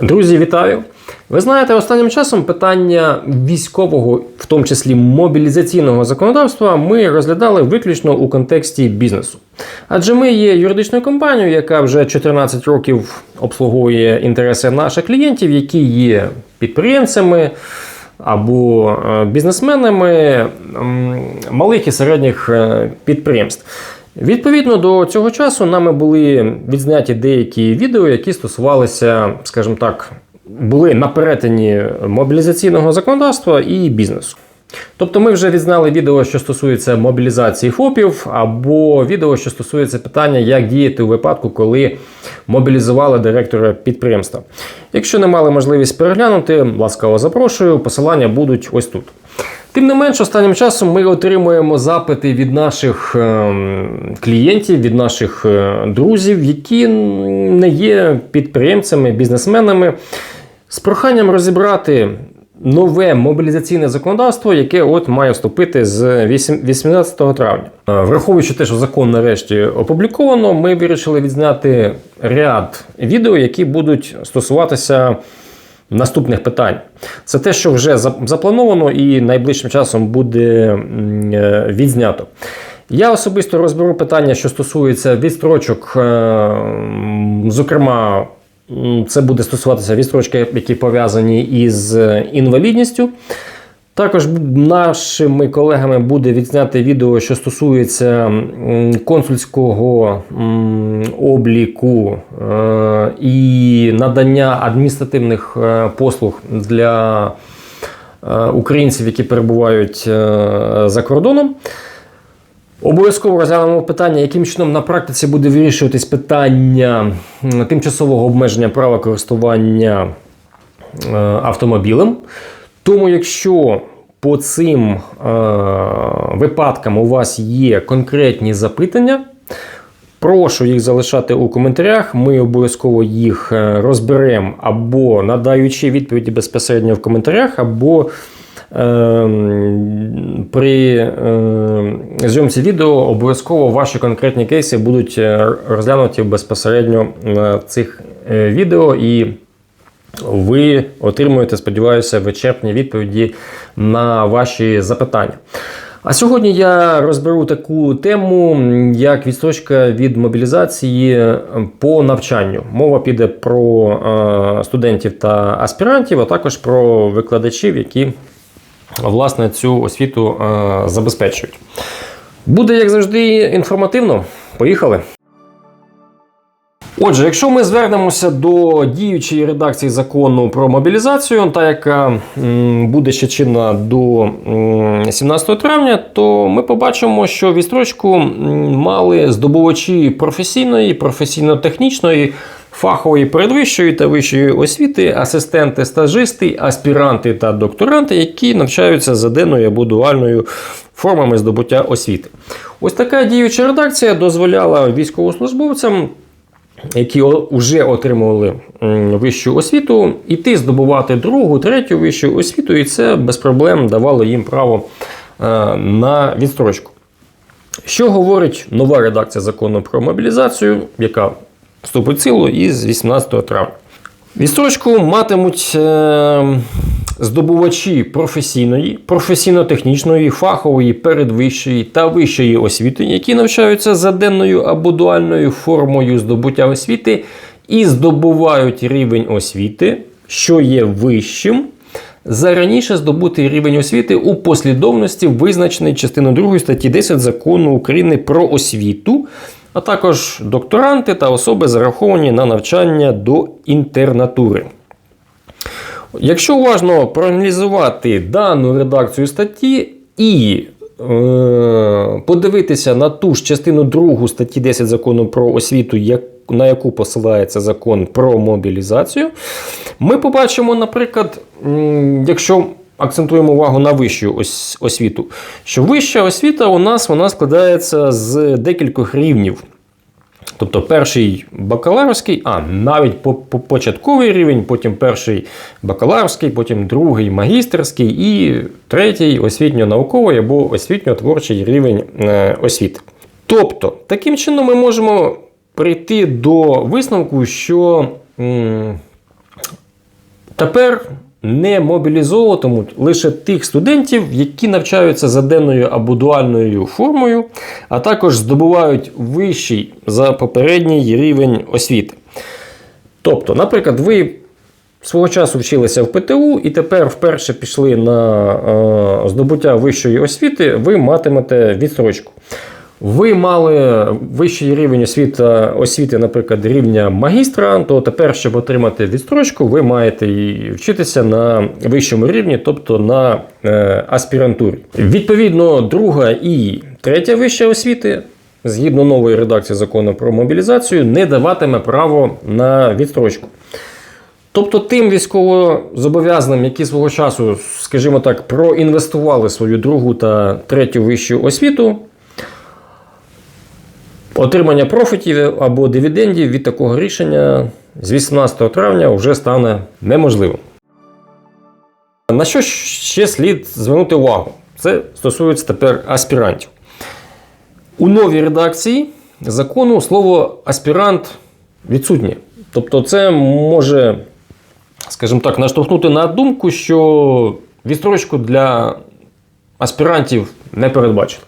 Друзі, вітаю! Ви знаєте, останнім часом питання військового, в тому числі мобілізаційного законодавства, ми розглядали виключно у контексті бізнесу. Адже ми є юридичною компанією, яка вже 14 років обслуговує інтереси наших клієнтів, які є підприємцями або е, бізнесменами малих і середніх е, підприємств. Відповідно до цього часу нами були відзняті деякі відео, які стосувалися, скажімо так, були на перетині мобілізаційного законодавства і бізнесу. Тобто ми вже відзняли відео, що стосується мобілізації ФОПів, або відео, що стосується питання, як діяти у випадку, коли мобілізували директора підприємства. Якщо не мали можливість переглянути, ласкаво запрошую, посилання будуть ось тут. Тим не менш, останнім часом ми отримуємо запити від наших ем, клієнтів, від наших е, друзів, які не є підприємцями, бізнесменами, з проханням розібрати нове мобілізаційне законодавство, яке от має вступити з 18 травня. Е, Враховуючи те, що закон нарешті опубліковано, ми вирішили відзняти ряд відео, які будуть стосуватися наступних питань. Це те, що вже заплановано і найближчим часом буде е, відзнято. Я особисто розберу питання, що стосується відстрочок, е, зокрема, це буде стосуватися відстрочки, які пов'язані із е, інвалідністю. Також нашими колегами буде відзняти відео, що стосується консульського обліку е, і надання адміністративних е, послуг для е, українців, які перебувають за кордоном. Обов'язково розглянемо питання, яким чином на практиці буде вирішуватись питання тимчасового обмеження права користування автомобілем. Тому, якщо по цим е, випадкам у вас є конкретні запитання, прошу їх залишати у коментарях. Ми обов'язково їх е, розберемо або надаючи відповіді безпосередньо в коментарях, або Ем, При е, зйомці відео обов'язково ваші конкретні кейси будуть е, розглянуті безпосередньо на цих е, відео, і ви отримуєте, сподіваюся, вичерпні відповіді на ваші запитання. А сьогодні я розберу таку тему, як відстрочка від мобілізації по навчанню. Мова піде про е, студентів та аспірантів, а також про викладачів, які власне цю освіту е, забезпечують. Буде, як завжди, інформативно. Поїхали. Отже, якщо ми звернемося до діючої редакції закону про мобілізацію, та яка буде ще чинна до 17 травня, то ми побачимо, що відстрочку мали здобувачі професійної, професійно-технічної, фахової передвищої та вищої освіти, асистенти, стажисти, аспіранти та докторанти, які навчаються за денною або дуальною формами здобуття освіти. Ось така діюча редакція дозволяла військовослужбовцям які вже отримували вищу освіту, іти здобувати другу, третю вищу освіту, і це без проблем давало їм право е, на відстрочку. Що говорить нова редакція закону про мобілізацію, яка вступить в силу із 18 травня? Відстрочку матимуть е, здобувачі професійної, професійно-технічної, фахової, передвищої та вищої освіти, які навчаються за денною або дуальною формою здобуття освіти і здобувають рівень освіти, що є вищим. За раніше здобутий рівень освіти у послідовності, визначений частиною 2 статті 10 закону України про освіту, а також докторанти та особи зараховані на навчання до інтернатури. Якщо уважно проаналізувати дану редакцію статті і е, подивитися на ту ж частину 2 статті 10 закону про освіту, як, на яку посилається закон про мобілізацію, ми побачимо, наприклад, якщо акцентуємо увагу на вищу ос- освіту, що вища освіта у нас вона складається з декількох рівнів. Тобто перший бакалаврський, а навіть по, по початковий рівень, потім перший бакалаврський, потім другий магістерський і третій освітньо-науковий або освітньо-творчий рівень е, освіти. Тобто, таким чином ми можемо прийти до висновку, що м, Тепер не мобілізовуватимуть лише тих студентів, які навчаються за денною або дуальною формою, а також здобувають вищий за попередній рівень освіти. Тобто, наприклад, ви свого часу вчилися в ПТУ і тепер вперше пішли на е, здобуття вищої освіти, ви матимете відстрочку. Ви мали вищий рівень освіти, освіти, наприклад, рівня магістра, то тепер, щоб отримати відстрочку, ви маєте і вчитися на вищому рівні, тобто на е, аспірантурі. Відповідно, друга і третя вища освіти, згідно нової редакції закону про мобілізацію, не даватиме право на відстрочку. Тобто тим військовозобов'язаним, які свого часу, скажімо так, проінвестували свою другу та третю вищу освіту, отримання профітів або дивідендів від такого рішення з 18 травня вже стане неможливим. На що ще слід звернути увагу? Це стосується тепер аспірантів. У новій редакції закону слово аспірант відсутнє. Тобто, це може, скажімо так, наштовхнути на думку, що відстрочку для аспірантів не передбачено.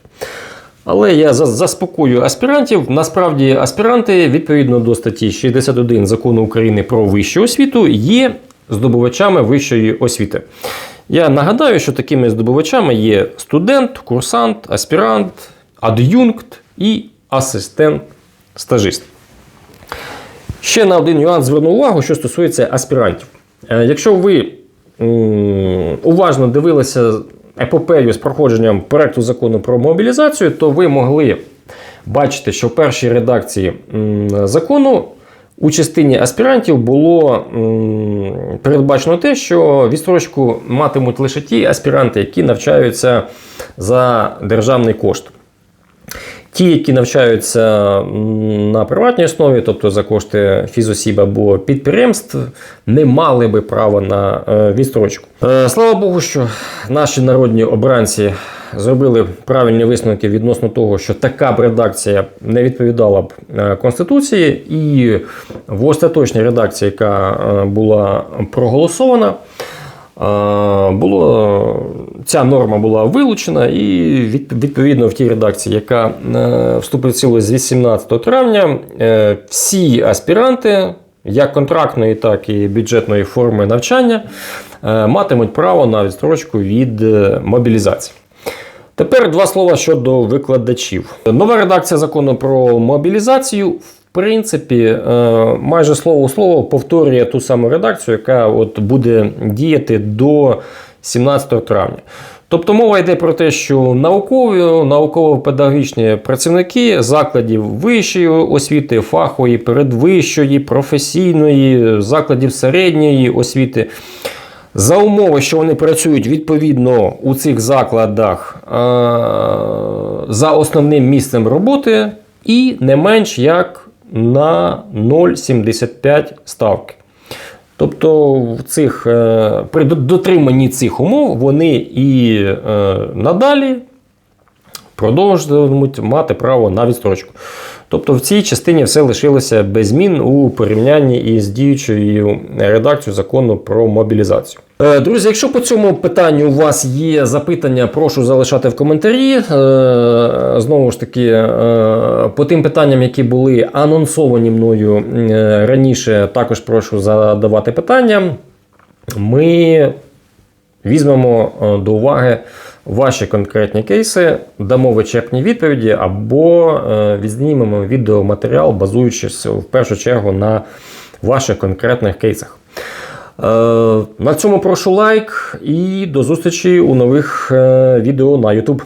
Але я за- заспокоюю аспірантів. Насправді, аспіранти, відповідно до статті 61 закону України про вищу освіту, є здобувачами вищої освіти. Я нагадаю, що такими здобувачами є студент, курсант, аспірант, ад'юнкт і асистент-стажист. Ще на один нюанс зверну увагу, що стосується аспірантів. Е, Якщо ви уважно дивилися епопею з проходженням проекту закону про мобілізацію, то ви могли бачити, що в першій редакції закону у частині аспірантів було передбачено те, що відстрочку матимуть лише ті аспіранти, які навчаються за державний кошт. Ті, які навчаються на приватній основі, тобто за кошти фізосіб або підприємств, не мали би права на е, відстрочку. Е, Слава Богу, що наші народні обранці зробили правильні висновки відносно того, що така б редакція не відповідала б е, Конституції, і в остаточній редакції, яка була проголосована. Було, ця норма була вилучена, і відповідно в тій редакції, яка е, вступить в силу з 18 травня, е, всі аспіранти, як контрактної, так і бюджетної форми навчання, е, матимуть право на відстрочку від мобілізації. Тепер два слова щодо викладачів. Нова редакція закону про мобілізацію, принципі, е, майже слово у слово повторює ту саму редакцію, яка от буде діяти до 17 травня. Тобто мова йде про те, що наукові, науково-педагогічні працівники закладів вищої освіти, фахової, передвищої, професійної, закладів середньої освіти за умови, що вони працюють відповідно у цих закладах е, за основним місцем роботи і не менш як на 0,75 ставки. Тобто в цих, е, при дотриманні цих умов вони і е, надалі продовжуватимуть мати право на відстрочку. Тобто в цій частині все лишилося без змін у порівнянні із діючою редакцією закону про мобілізацію. Е, Друзі, якщо по цьому питанню у вас є запитання, прошу залишати в коментарі. Е, Знову ж таки, е, по тим питанням, які були анонсовані мною раніше, також прошу задавати питання. Ми візьмемо до уваги ваші конкретні кейси, дамо вичерпні відповіді або е, відзнімемо відеоматеріал, базуючись в першу чергу на ваших конкретних кейсах. Е, На цьому прошу лайк і до зустрічі у нових е, відео на YouTube.